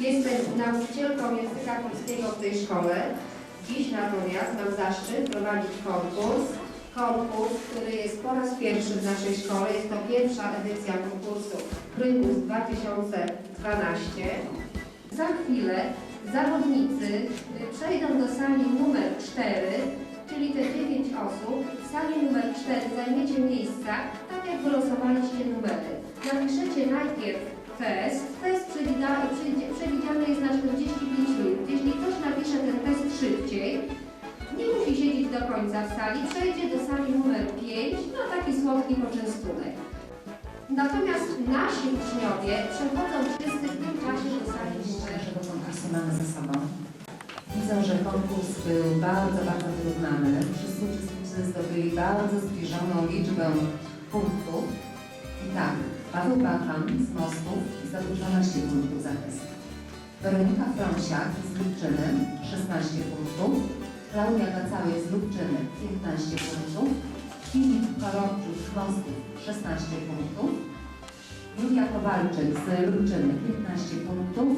Jestem nauczycielką języka polskiego w tej szkole. Dziś natomiast mam zaszczyt prowadzić konkurs. Konkurs, który jest po raz pierwszy w naszej szkole. Jest to pierwsza edycja konkursu Prymus 2012. Za chwilę zawodnicy przejdą do sali numer 4, czyli te 9 osób. W sali numer 4 zajmiecie miejsca, tak jak wylosowaliście numery. Napiszecie najpierw test. Test przewidziany, przewidziany jest na 45 minut. Jeśli ktoś napisze ten test szybciej, nie musi siedzieć do końca w sali, przejdzie do sali numer 5 na taki słodki poczęstunek. Natomiast nasi uczniowie przechodzą wszyscy w tym czasie do sali numer Pierwszego konkursu mamy ze sobą. Widzę, że konkurs był bardzo, bardzo wyrównany. Wszyscy uczestnicy zdobyli bardzo zbliżoną liczbę punktów. I tak, Paweł Bachan z Mostów zdobył 12 punktów za test. Weronika Frąsiak z Lubczyny 16 punktów. Klaudia Gacałek z Lubczyny 15 punktów. Filip Korobczuk z Mostów 16 punktów. Julia Kowalczyk z Lubczyny 15 punktów,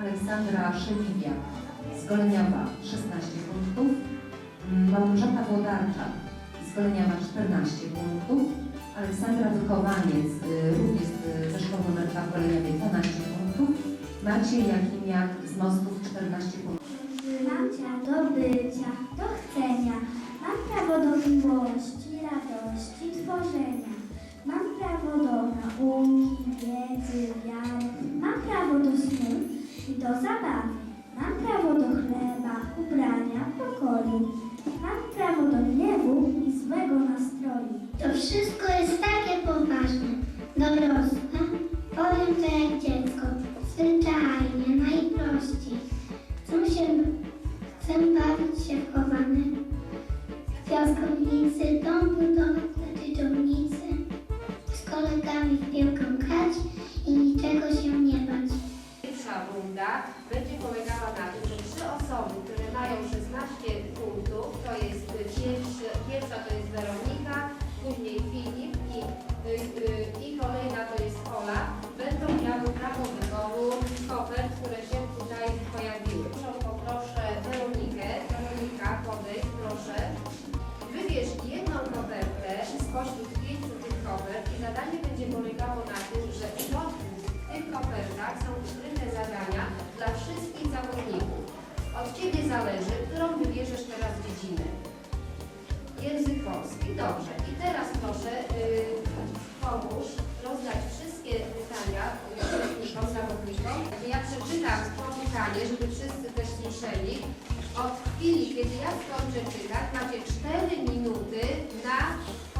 Aleksandra Szyliwiak z Goleniowa 16 punktów, Małgorzata Włodarczak z Goleniowa 14 punktów, Aleksandra Wychowaniec y, również z- ze szkoły nr 2 w Goleniowie 12 punktów, Maciej Jakimiak z Mostów 14 punktów. Mam cię do bycia, do chcenia. Mam prawo do miłości, radości, tworzenia. Mam prawo do nauki, wiedzy, wiary. Mam prawo do snu i do zabawy. Polski, dobrze. I teraz proszę yy, pomóż rozdać wszystkie pytania uczestnikom, zawodnikom. Ja przeczytam to pytanie, żeby wszyscy też słyszeli. Od chwili, kiedy ja skończę czytać, macie 4 minuty na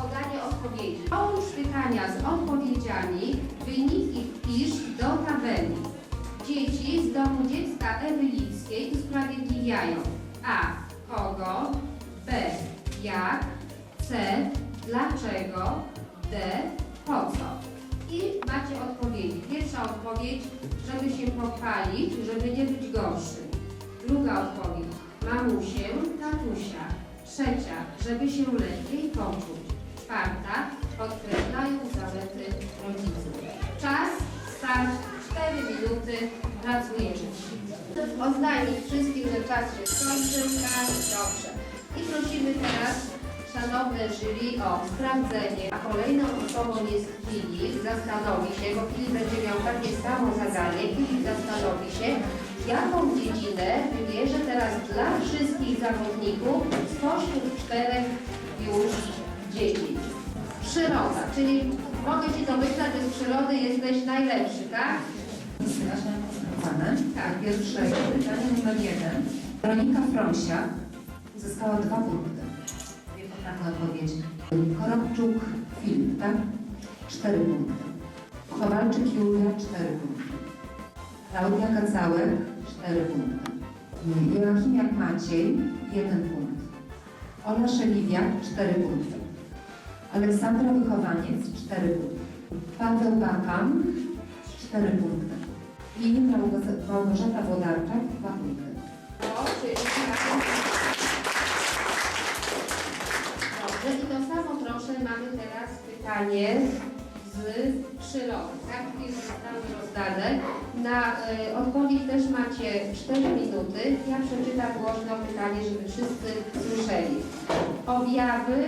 podanie odpowiedzi. Połóż pytania z odpowiedziami, wyniki wpisz do tabeli. Dzieci z domu dziecka Ewy Lipskiej usprawiedliwiają A. Kogo B. Jak C. Dlaczego D. Po co? I macie odpowiedzi. Pierwsza odpowiedź, żeby się pochwalić, żeby nie być gorszym. Druga odpowiedź, mamusię, tatusia. Trzecia, żeby się lepiej poczuć. Czwarta, podkreślają zalety rodziców. Czas, start, 4 minuty, pracujemy. Oznajmić wszystkich, że czas się skończył, tak, dobrze. I prosimy teraz szanowne jury o sprawdzenie. A kolejną osobą jest Filip, zastanowi się, bo Filip będzie miał takie samo zadanie. Filip zastanowi się, jaką dziedzinę wybierze teraz dla wszystkich zawodników spośród czterech już dziedzin. Przyroda, czyli mogę się domyślać, że z przyrody jesteś najlepszy, tak? Tak, pierwsze pytanie numer jeden. Weronika Frąsiak uzyskała dwa punkty. Dwie poprawne odpowiedzi. Korobczuk Filip, tak? Cztery punkty. Kowalczyk Julia, cztery punkty. Klaudia Kacałek, cztery punkty. Joachimiak Maciej, jeden punkt. Ola Szeliwiak, cztery punkty. Aleksandra Wychowaniec, cztery punkty. Paweł Bakan, cztery punkty. I Małgorzata Włodarczak, dwa punkty. O, Samo proszę, mamy teraz pytanie z z przyrody. Kartki zostały rozdane. Na y, odpowiedź też macie 4 minuty. Ja przeczytam głośno pytanie, żeby wszyscy słyszeli. Objawy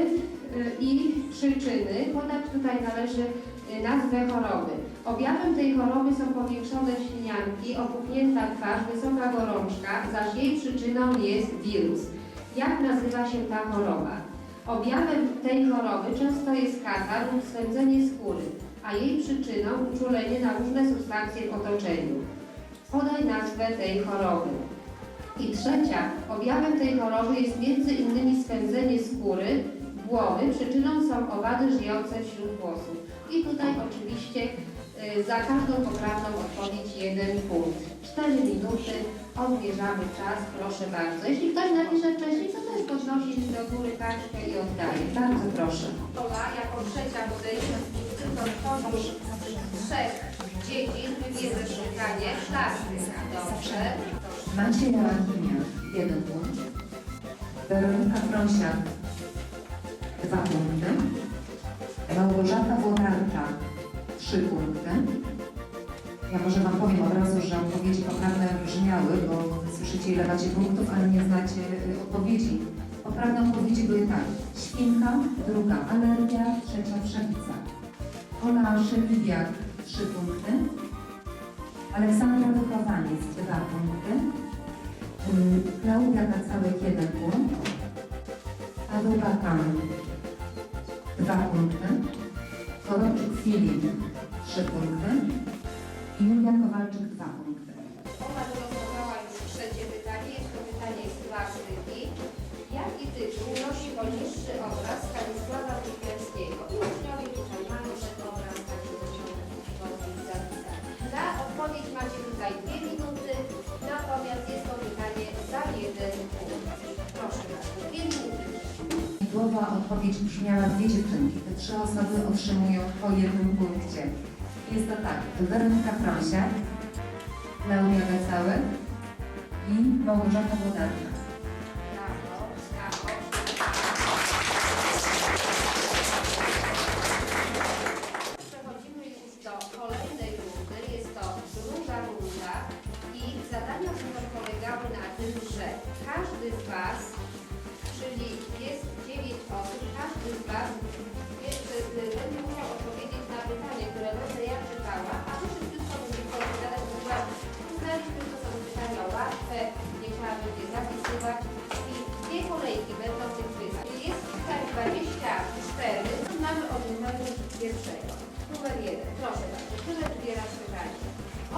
y, i przyczyny. Podać tutaj należy y, nazwę choroby. Objawem tej choroby są powiększone ślinianki, opuchnięta twarz, wysoka gorączka, zaś jej przyczyną jest wirus. Jak nazywa się ta choroba? Objawem tej choroby często jest katar lub swędzenie skóry, a jej przyczyną uczulenie na różne substancje w otoczeniu. Podaj nazwę tej choroby. I trzecia, objawem tej choroby jest innymi swędzenie skóry, głowy, przyczyną są owady żyjące wśród włosów. I tutaj oczywiście y, za każdą poprawną odpowiedź jeden punkt. 4 minuty, odmierzamy czas, proszę bardzo. Jeśli ktoś napisze wcześniej, to też podnosi do góry paczkę i oddaje. Bardzo proszę. Ola jako trzecia podejdzie tylko tworzysz trzech dzieci, wybierzesz pytanie, plastyka. Dobrze. Maciej Joachimia, jeden punkt. Weronika Frąsiak, dwa punkty. Małgorzata Włodarcza, trzy punkty. Ja może Wam powiem od razu, że odpowiedzi poprawne brzmiały, bo słyszycie ile macie punktów, ale nie znacie y, odpowiedzi. Poprawne odpowiedzi były tak. Świnka, druga alergia, trzecia wszepica. Ola Szeliwiak, trzy punkty. Aleksandra Wychowaniec, dwa punkty. Y, Klaudia Kacałek, jeden punkt. Paweł Bakan, dwa punkty. Korobczyk Filip, trzy punkty. Julia Kowalczyk, dwa punkty. Ona wylosowała już trzecie pytanie. Jest to pytanie z plastyki. Jaki tytuł nosi poniższy obraz Stanisława Wyspiańskiego? I uczniowie tutaj mają ten obraz, zapisać. Na odpowiedź macie tutaj dwie minuty, natomiast jest to pytanie za jeden punkt. Proszę bardzo, dwie minuty. Prawidłowa odpowiedź brzmiała dwie dziewczynki. Te trzy osoby otrzymują po jednym punkcie. Jest to tak, Weronika Frąsiak, Klaudia Gacałek i Małgorzata Włodarka. Przechodzimy już do kolejnej rundy. Jest to druga runda i zadania będą polegały na tym, że każdy z Was, czyli jest dziewięć osób, każdy z Was jest, będzie musiał odpowiedzieć na pytanie,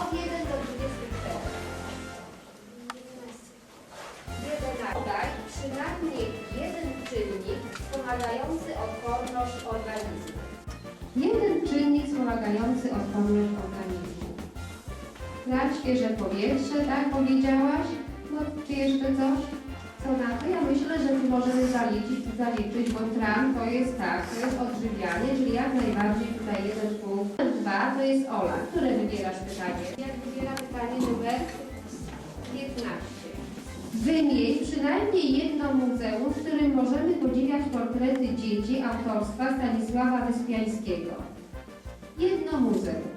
Od 1 do 24. 11. Podaj przynajmniej jeden czynnik wspomagający odporność organizmu. Jeden czynnik wspomagający odporność organizmu. Tran, świeże powietrze, tak powiedziałaś? No, czy jeszcze coś? Co na to? Ja myślę, że tu możemy zaliczyć, zaliczyć, bo tran to jest tak, to jest odżywianie, czyli jak najbardziej tutaj jeden punkt. Dwa to jest Ola. Które wybierasz pytanie? Jak wybiera pytanie numer 15. Wymień przynajmniej jedno muzeum, w którym możemy podziwiać portrety dzieci autorstwa Stanisława Wyspiańskiego. Jedno muzeum.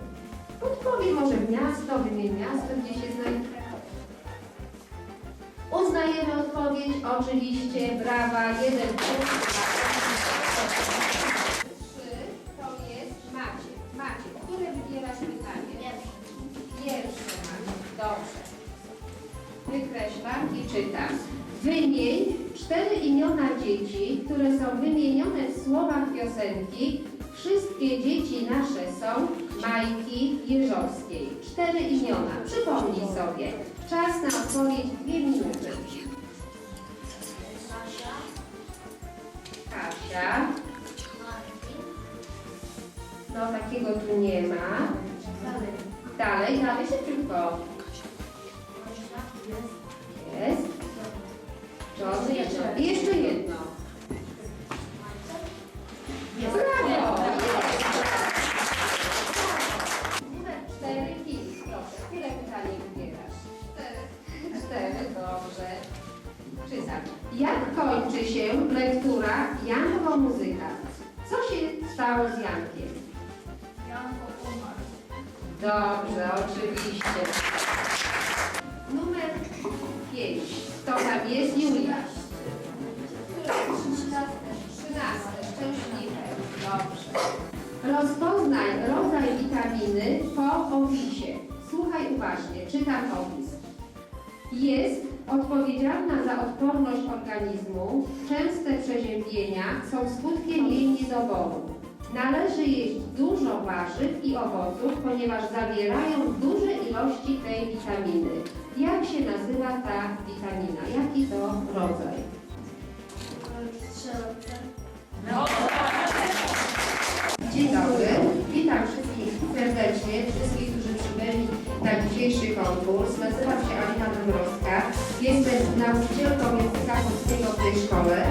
Podpowiedz może miasto, wymień miasto, gdzie się znajduje. Uznajemy odpowiedź, oczywiście, brawa, jeden punkt. Trzy, to jest Maciek. Maciek, które wybierasz pytanie? Pierwsze Maciek, dobrze. Wykreślam i czytam. Wymień cztery imiona dzieci, które są wymienione w słowach piosenki Wszystkie dzieci nasze są Majki Jeżowskiej. Cztery imiona. Przypomnij sobie. Czas na odpowiedź dwie minuty. Kasia. No takiego tu nie ma. Dalej, dalej szybciutko. Jest. Johnny jeszcze, i jeszcze jedno. Lektura Jankowa muzyka? Co się stało z Jankiem? Dobrze, oczywiście. Numer 5. Kto tam jest? Julia. 13. Szczęśliwe. Dobrze. Rozpoznaj rodzaj witaminy po opisie. Słuchaj uważnie, czytam opis. Jest odpowiedzialna za odporność organizmu. Częste przeziębienia są skutkiem jej niedoboru. Należy jeść dużo warzyw i owoców, ponieważ zawierają duże ilości tej witaminy. Jak się nazywa ta witamina? Jaki to rodzaj? Dzień dobry, witam wszystkich serdecznie, wszystkich, na dzisiejszy konkurs. Nazywam się Alina Dąbrowska, jestem nauczycielką języka polskiego tej szkole.